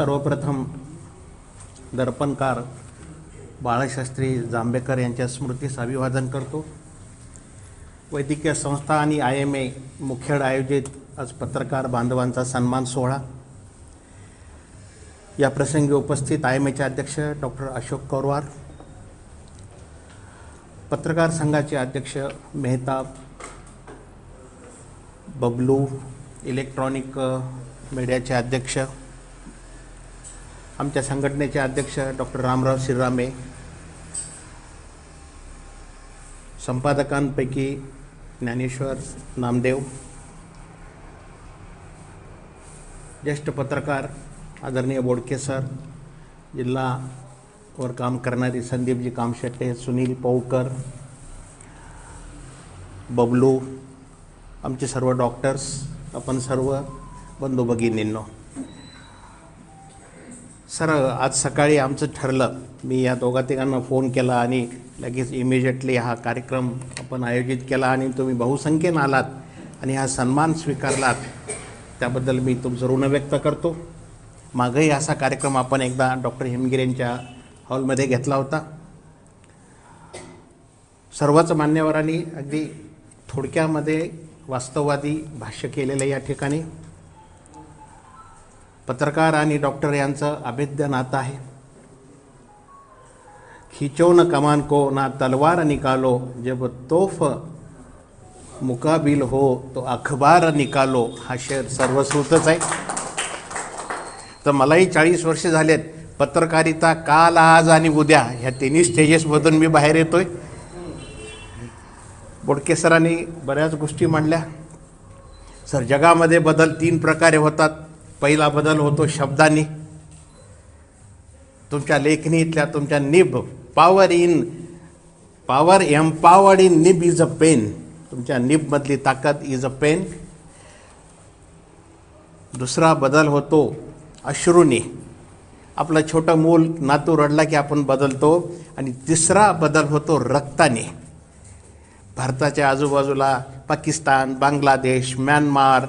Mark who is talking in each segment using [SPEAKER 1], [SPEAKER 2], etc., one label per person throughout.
[SPEAKER 1] सर्वप्रथम दर्पणकार बाळशास्त्री जांभेकर यांच्या स्मृतीस अभिवादन करतो. वैद्यकीय संस्था आणि आय एम ए मुखेड आयोजित आज पत्रकार बांधवांचा सन्मान सोहळा. या प्रसंगी उपस्थित आय एम एचे अध्यक्ष डॉक्टर अशोक कौरवार पत्रकार संघाचे अध्यक्ष मेहताब बबलू इलेक्ट्रॉनिक मीडियाचे अध्यक्ष आमच्या संघटनेचे अध्यक्ष डॉक्टर रामराव श्रीरामे संपादकांपैकी ज्ञानेश्वर नामदेव ज्येष्ठ पत्रकार आदरणीय बोडके सर जिल्हावर काम करणारी संदीपजी कामशेट्टे सुनील पौकर बबलू आमचे सर्व डॉक्टर्स आपण सर्व बंधू भगिनींनो. सर आज सकाळी आमचं ठरलं. मी या दोघा तिघांना फोन केला आणि लगेच इमिजिएटली हा कार्यक्रम आपण आयोजित केला आणि तुम्ही बहुसंख्येनं आलात आणि हा सन्मान स्वीकारलात. त्याबद्दल मी तुमचं ऋण व्यक्त करतो. मागंही असा कार्यक्रम आपण एकदा डॉक्टर हेमगिरे यांच्या हॉलमध्ये घेतला होता. सर्वच मान्यवरांनी अगदी थोडक्यामध्ये वास्तववादी भाष्य केलेलं या ठिकाणी. पत्रकार आणि डॉक्टर यांचं अभेद्य नातं आहे. खिचो न कमान को ना तलवार निकालो जब तोफ मुकाबिल हो तो अखबार निकालो हा शेर सर्वश्रुतच आहे. तर मलाही चाळीस वर्ष झालेत. पत्रकारिता काल आज आणि उद्या ह्या तिन्ही स्टेजेसमधून मी बाहेर येतोय. बोडके सरांनी बऱ्याच गोष्टी मांडल्या. सर जगामध्ये बदल तीन प्रकारे होतात. पहिला बदल होतो शब्दांनी. तुमच्या लेखणीतल्या तुमच्या nib power in power empowered in nib is a pen तुमच्या निबमधली ताकद इज अ पेन दुसरा बदल होतो अश्रूने. आपलं छोटं मूल नातू रडला की आपण बदलतो आणि तिसरा बदल होतो रक्ताने. भारताच्या आजूबाजूला पाकिस्तान बांगलादेश म्यानमार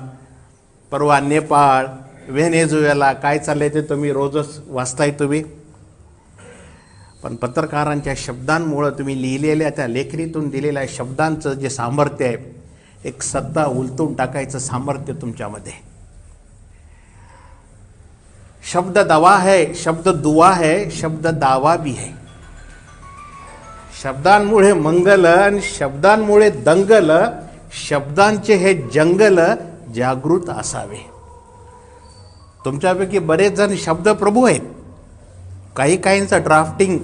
[SPEAKER 1] परवा नेपाळ व्हेनेझुएला काय चाललंय ते तुम्ही रोजच वाचताय तुम्ही. पण पत्रकारांच्या शब्दांमुळं तुम्ही लिहिलेल्या त्या लेखणीतून दिलेल्या शब्दांचं जे सामर्थ्य आहे एक सत्ता उलटून टाकायचं सामर्थ्य तुमच्यामध्ये. शब्द दवा है शब्द दुवा है शब्द दावा भी है. शब्दांमुळे मंगल आणि शब्दांमुळे दंगल शब्दांचे हे जंगल जागृत असावे. तुमच्यापैकी बरेच जण शब्दप्रभू आहेत. काही काहींचं ड्राफ्टिंग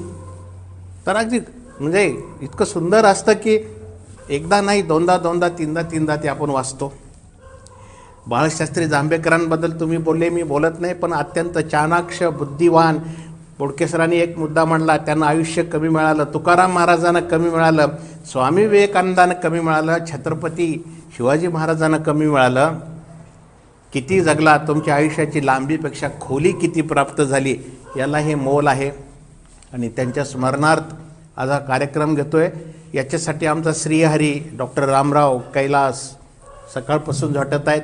[SPEAKER 1] तर अगदी म्हणजे इतकं सुंदर असतं की एकदा नाही दोनदा दोनदा तीनदा तीनदा ते आपण वाचतो. बाळशास्त्री जांभेकरांबद्दल तुम्ही बोलले मी बोलत नाही पण अत्यंत चाणाक्ष बुद्धिवान बोडकेसरांनी एक मुद्दा मांडला त्यांना आयुष्य कमी मिळालं तुकाराम महाराजांना कमी मिळालं स्वामी विवेकानंदांना कमी मिळालं छत्रपती शिवाजी महाराजांना कमी मिळालं. किती जगला तुमच्या आयुष्याची लांबीपेक्षा खोली किती प्राप्त झाली याला हे मोल आहे. आणि त्यांच्या स्मरणार्थ आज हा कार्यक्रम आहे याच्यासाठी आमचा श्रीहरी डॉक्टर रामराव कैलास सकाळपासून झटत आहेत.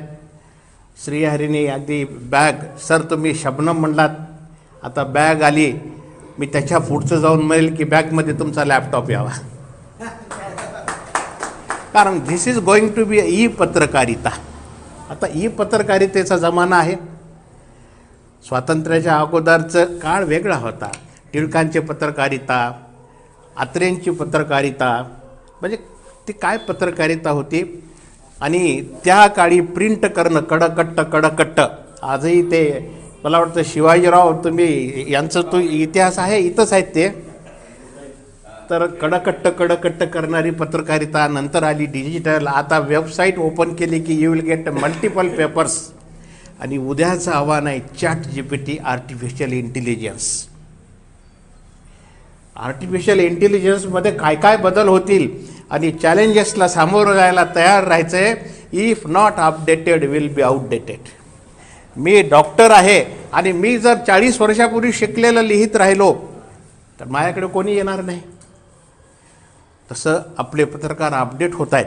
[SPEAKER 1] श्रीहरीने अगदी बॅग सर तुम्ही शबनम म्हणलात. आता बॅग आली मी त्याच्या पुढचं जाऊन म्हणेल की बॅगमध्ये तुमचा लॅपटॉप यावा. कारण this is going to be E पत्रकारिता आता ई पत्रकारितेचा जमाना आहे. स्वातंत्र्याच्या अगोदरचं काळ वेगळा होता. टिळकांची पत्रकारिता आत्रेंची पत्रकारिता म्हणजे ती काय पत्रकारिता होती? आणि त्या काळी प्रिंट करणं कडकट्ट कडकट्ट. आजही ते मला वाटतं शिवाजीराव तुम्ही यांचं तो इतिहास आहे इथंच आहेत ते तर कडकट्ट कडकट्ट करणारी पत्रकारिता नंतर आली डिजिटल आता वेबसाईट ओपन केली की you will get multiple papers आणि उद्याचं आव्हान आहे chat G P T artificial intelligence artificial इंटेलिजन्समध्ये काय काय बदल होतील आणि चॅलेंजेसला सामोरं जायला तयार राहायचं आहे if not updated will be outdated me doctor आहे आणि मी जर चाळीस वर्षापूर्वी शिकलेलं लिहित राहिलो तर माझ्याकडे कोणी येणार नाही. तसं आपले पत्रकार अपडेट होत आहेत.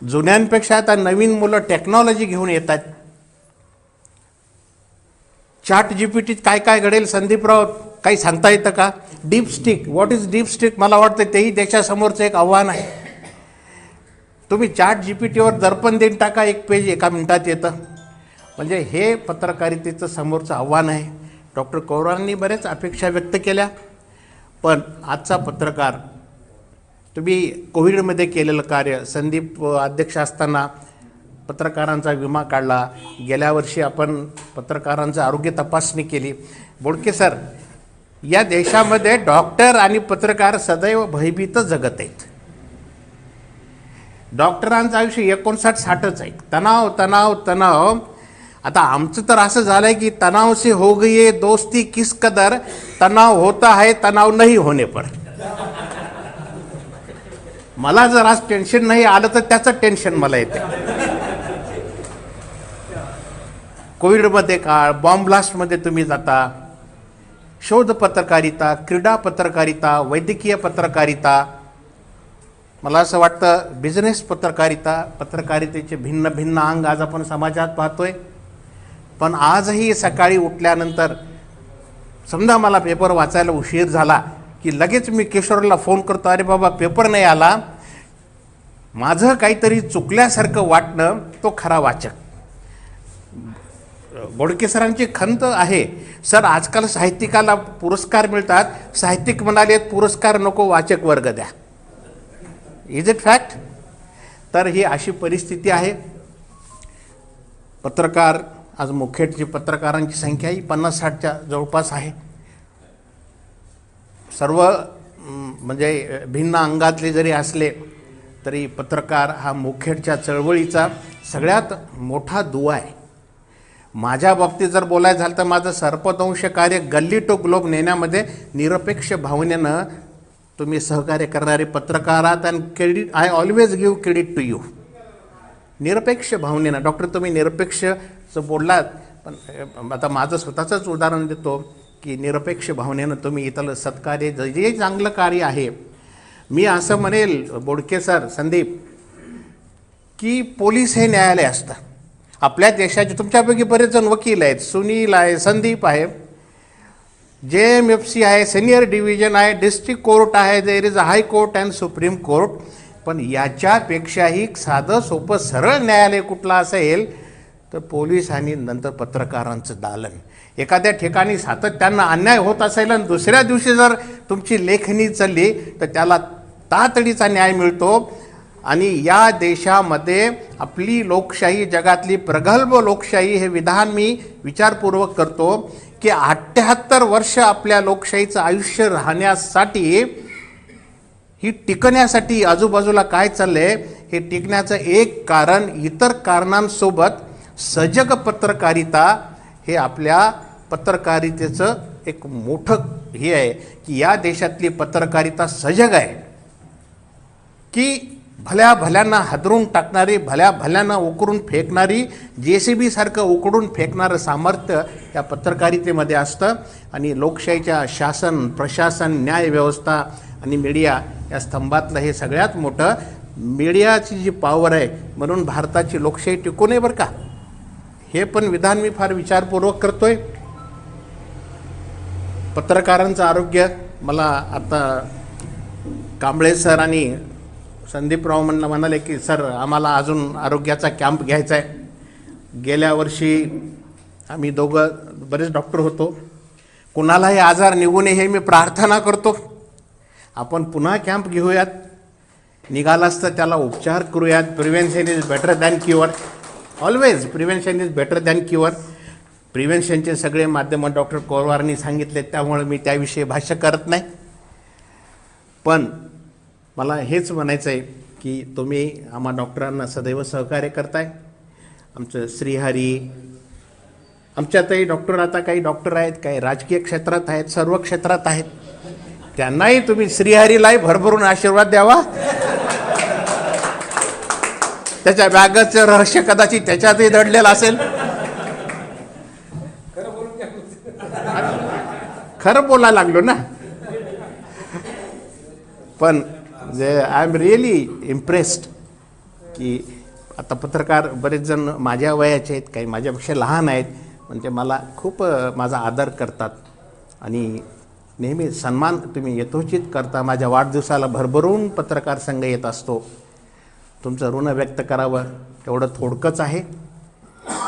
[SPEAKER 1] जुन्यांपेक्षा आता नवीन मुलं टेक्नॉलॉजी घेऊन येत आहेत. चाट जी पी टीत काय काय घडेल? संदीपराव काही सांगता येतं का? Deep stick what is deep stick मला वाटतं तेही देशासमोरचं एक आव्हान आहे. तुम्ही चाट जी पी टीवर दर्पण देऊन टाका एक पेज एका मिनिटात येतं. म्हणजे हे पत्रकारितेचं समोरचं आव्हान आहे. डॉक्टर कौरांनी बरेच अपेक्षा व्यक्त केल्या पण आजचा पत्रकार तुम्ही कोविडमध्ये केलेलं कार्य संदीप अध्यक्ष असताना पत्रकारांचा विमा काढला. गेल्या वर्षी आपण पत्रकारांचं आरोग्य तपासणी केली. बोडके सर या देशामध्ये डॉक्टर आणि पत्रकार सदैव भयभीत जगत आहेत. डॉक्टरांचं आयुष्य एकोणसाठ साठच आहे. तणाव तणाव तणाव. आता आमचं तर असं झालं हो आहे की तणाव से हो गई दोस्ती किस कदर तणाव होता है तणाव नाही होणे पण. मला जर आज टेन्शन नाही आलं तर त्याचं टेन्शन मला येते. कोविडमध्ये काळ बॉम्ब ब्लास्टमध्ये तुम्ही जाता. शोध पत्रकारिता क्रीडा पत्रकारिता वैद्यकीय पत्रकारिता. मला असं वाटतं बिझनेस पत्रकारिता पत्रकारितेचे भिन्न भिन्न अंग आज आपण समाजात पाहतोय. पण आजही सकाळी उठल्यानंतर समजा मला पेपर वाचायला उशीर झाला की लगेच मी किशोरला फोन करतो अरे बाबा पेपर नाही आला. माझं काहीतरी चुकल्यासारखं वाटणं तो खरा वाचक. बोडके सरांची खंत आहे. सर आजकाल साहित्यिकाला पुरस्कार मिळतात. साहित्यिक म्हणाले पुरस्कार नको वाचक वर्ग द्या. इज इट फॅक्ट तर ही अशी परिस्थिती आहे. पत्रकार आज मुखेडची पत्रकारांची संख्या ही पन्नास साठच्या जवळपास आहे. सर्व म्हणजे भिन्न अंगातले जरी असले तरी पत्रकार हा मुखेडच्या चळवळीचा सगळ्यात मोठा दुवा आहे. माझ्या बाबतीत जर बोलायचं झालं तर माझं सर्पदंश कार्य गल्ली टू ग्लोब नेण्यामध्ये निरपेक्ष भावनेनं तुम्ही सहकार्य करणारे पत्रकार आहात and credit I always give credit to you निरपेक्ष भावनेनं डॉक्टर तुम्ही निरपेक्षचं बोललात पण आता माझं स्वतःचंच उदाहरण देतो. की निरपेक्ष भावनेनं तुम्ही इथलं सत्कार्य जे चांगलं कार्य आहे. मी असं म्हणेल बोडके सर संदीप की पोलीस हे न्यायालय असतं. आपल्या देशाचे तुमच्यापैकी बरेच जण वकील आहेत. सुनील आहे संदीप आहे. जे एम एफ सी आहे सिनियर डिव्हिजन आहे डिस्ट्रिक्ट कोर्ट आहे there is a high court and supreme court पण याच्यापेक्षाही साधं सोपं सरळ न्यायालय कुठलं असेल तर पोलीस आणि नंतर पत्रकारांचं दालन. एखाद्या ठिकाणी सातत्यानं अन्याय होत असेल आणि दुसऱ्या दिवशी जर तुमची लेखणी चालली तर त्याला तातडीचा न्याय मिळतो. आणि या देशामध्ये आपली लोकशाही जगातली प्रगल्भ लोकशाही हे विधान मी विचारपूर्वक करतो की अठ्ठ्याहत्तर वर्ष आपल्या लोकशाहीचं आयुष्य राहण्यासाठी ही टिकण्यासाठी आजूबाजूला काय चाललंय हे टिकण्याचं एक कारण इतर कारणांसोबत सजग पत्रकारिता हे आपल्या पत्रकारितेचं एक मोठं हे आहे की या देशातली पत्रकारिता सजग आहे. की भल्या भल्यांना हादरून टाकणारी भल्या भल्यांना उकरून फेकणारी जे सी बीसारखं उकडून फेकणारं सामर्थ्य या पत्रकारितेमध्ये असतं. आणि लोकशाहीच्या शासन प्रशासन न्यायव्यवस्था आणि मीडिया या स्तंभातलं हे सगळ्यात मोठं मीडियाची जी पॉवर आहे म्हणून भारताची लोकशाही टिकून आहे बरं का? हे पण विधान मी फार विचारपूर्वक करतोय. पत्रकारांचं आरोग्य मला आता कांबळे सर आणि संदीपराव म्हणलं म्हणाले की सर आम्हाला अजून आरोग्याचा कॅम्प घ्यायचा आहे गेल्या वर्षी आम्ही दोघं बरेच डॉक्टर होतो. कुणालाही आजार निघू नये हे मी प्रार्थना करतो. आपण पुन्हा कॅम्प घेऊयात. निघालाच तर त्याला उपचार करूयात. Prevention is better than cure always prevention is better than cure प्रिव्हेन्शनचे सगळे माध्यमं डॉक्टर कोरवारनी सांगितले त्यामुळे मी त्याविषयी भाष्य करत नाही. पण मला हेच म्हणायचं आहे की तुम्ही आम्हा डॉक्टरांना सदैव सहकार्य करताय. आमचं श्रीहरी आमच्यातही डॉक्टर आता काही डॉक्टर आहेत काही राजकीय क्षेत्रात आहेत सर्व क्षेत्रात आहेत. त्यांनाही तुम्ही श्रीहरीलाही भरभरून आशीर्वाद द्यावा. त्याच्या बॅगचं रहस्य कदाचित त्याच्यातही दडलेलं असेल. खरं बोलायला लागलो ना. पण जे आय एम रिअली इम्प्रेस्ड की आता पत्रकार बरेच जण माझ्या वयाचे आहेत काही माझ्यापेक्षा लहान आहेत म्हणजे मला खूप माझा आदर करतात. आणि नेहमी सन्मान तुम्ही यथोचित करता. माझ्या वाढदिवसाला भरभरून पत्रकार संघ येत असतो. तुमचं ऋण व्यक्त करावं तेवढं थोडकंच आहे.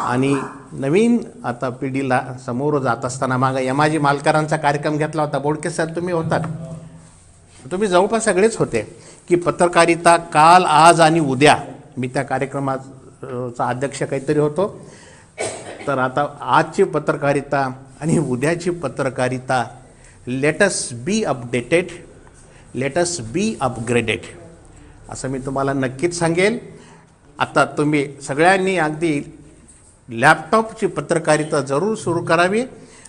[SPEAKER 1] आणि नवीन आता पिढीला समोर जात असताना मागं यमाजी मालकरांचा कार्यक्रम घेतला होता. बोडके सर तुम्ही होतात. तुम्ही जवळपास सगळेच होते की पत्रकारिता काल आज आणि उद्या. मी त्या कार्यक्रमाचा अध्यक्ष काहीतरी होतो. तर आता आजची पत्रकारिता आणि उद्याची पत्रकारिता let's be updated let's be upgraded असं मी तुम्हाला नक्कीच सांगेल. आता तुम्ही सगळ्यांनी अगदी लॅपटॉपची पत्रकारिता जरूर सुरू करावी.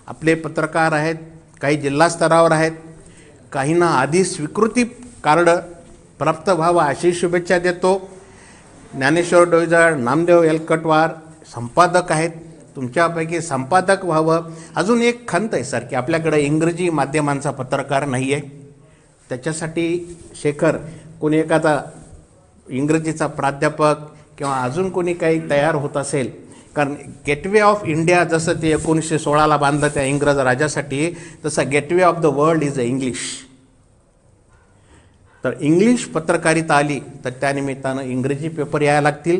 [SPEAKER 1] आपले पत्रकार आहेत काही जिल्हा स्तरावर आहेत काहींना आधी स्वीकृती कार्ड प्राप्त व्हावं अशी शुभेच्छा देतो. ज्ञानेश्वर डोईजाळ नामदेव एलकटवार संपादक आहेत. तुमच्यापैकी संपादक व्हावं. अजून एक खंत आहे सर की आपल्याकडे इंग्रजी माध्यमांचा पत्रकार नाही आहे त्याच्यासाठी शेखर कोणी एखादा इंग्रजीचा प्राध्यापक किंवा अजून कोणी काही तयार होत असेल कारण गेटवे ऑफ इंडिया जसं ते एकोणीसशे सोळाला बांधलं त्या इंग्रज राजासाठी तसं gateway of the world is a English. तर इंग्लिश पत्रकारिता आली तर त्यानिमित्तानं इंग्रजी पेपर यायला लागतील.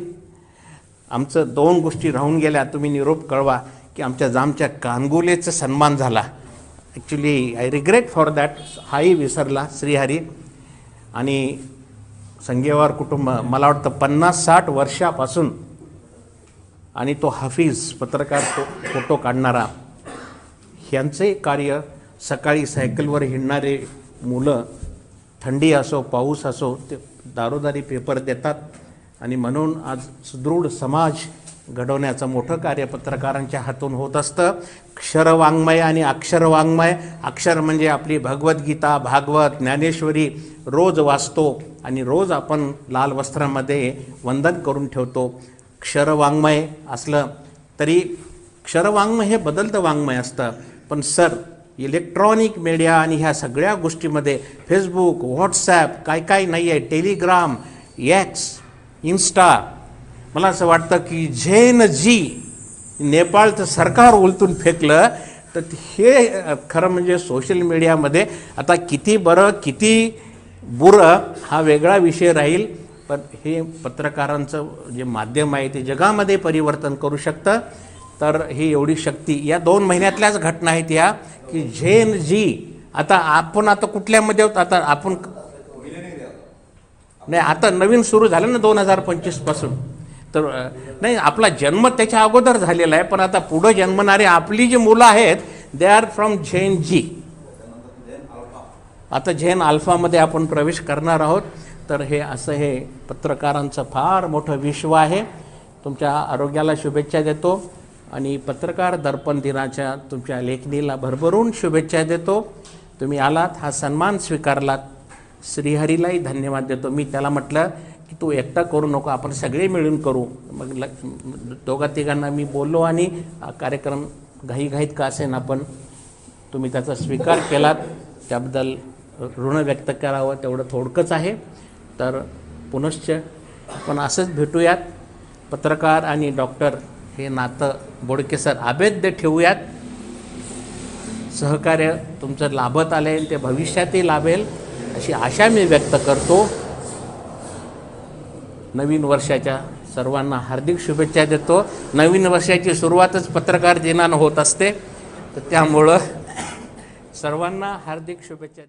[SPEAKER 1] आमचं दोन गोष्टी राहून गेल्या तुम्ही निरोप कळवा की आमच्या जामच्या कानगुलेचा सन्मान झाला. Actually I regret for that हाही विसरला श्रीहरी. आणि संगेवार कुटुंब मला वाटतं पन्नास साठ वर्षापासून आणि तो हाफिज पत्रकार तो फोटो काढणारा ह्यांचे कार्य सकाळी सायकलवर हिंडणारे मुलं थंडी असो पाऊस असो ते दारोदारी पेपर देतात. आणि म्हणून आज सुदृढ समाज घडवण्याचं मोठं कार्य पत्रकारांच्या हातून होत असतं. क्षरवाङ्मय आणि अक्षरवाङ्मय. अक्षर म्हणजे आपली भगवद्गीता भागवत ज्ञानेश्वरी रोज वाचतो आणि रोज आपण लाल वस्त्रामध्ये वंदन करून ठेवतो. क्षरवाङ्मय असलं तरी क्षरवाङ्मय हे बदलतं वाङ्मय असतं. पण सर इलेक्ट्रॉनिक मीडिया आणि ह्या सगळ्या गोष्टीमध्ये फेसबुक व्हॉट्सॲप काय काय नाही आहे टेलिग्राम एक्स इन्स्टा मला असं वाटतं की झेन जी नेपाळचं सरकार उलटून फेकलं तर हे खरं म्हणजे सोशल मीडियामध्ये आता किती बरं किती बुरं हा वेगळा विषय राहील. पण हे पत्रकारांचं जे माध्यम आहे ते जगामध्ये परिवर्तन करू शकतं. तर ही एवढी शक्ती या दोन महिन्यातल्याच घटना आहेत या की झेन जी आता आपण आता कुठल्यामध्ये आहोत? आता आपण नाही आता नवीन सुरू झालं ना दोन हजार पंचवीसपासून. तर नाही आपला जन्म त्याच्या अगोदर झालेला आहे पण आता पुढं जन्मणारे आपली जी मुलं आहेत they are from Gen Z आता झेन अल्फामध्ये आपण प्रवेश करणार आहोत. तर हे असं हे पत्रकारांचं फार मोठं विश्व आहे. तुमच्या आरोग्याला शुभेच्छा देतो. आणि पत्रकार दर्पण दिनाच्या तुमच्या लेखणीला भरभरून शुभेच्छा देतो. तुम्ही आलात हा सन्मान स्वीकारलात. श्रीहरीलाही धन्यवाद देतो. मी त्याला म्हटलं की तू एकटा करू नको आपण सगळे मिळून करू. मग ल दोघा तिघांना मी बोललो आणि कार्यक्रम घाईघाईत का असेन आपण तुम्ही त्याचा स्वीकार केलात. त्याबद्दल ऋण व्यक्त करावं तेवढं थोडकंच आहे. तर पुनश्च आपण असंच भेटूयात. पत्रकार आणि डॉक्टर हे नातं बोडके सर अभेद्य ठेवूयात. सहकार्य तुमचं लाभत आले ते भविष्यातही लाभेल अशी आशा मी व्यक्त करतो. नवीन वर्षाच्या सर्वांना हार्दिक शुभेच्छा देतो. नवीन वर्षाची सुरुवातच पत्रकार दिनानं होत असते. तर त्यामुळं सर्वांना हार्दिक शुभेच्छा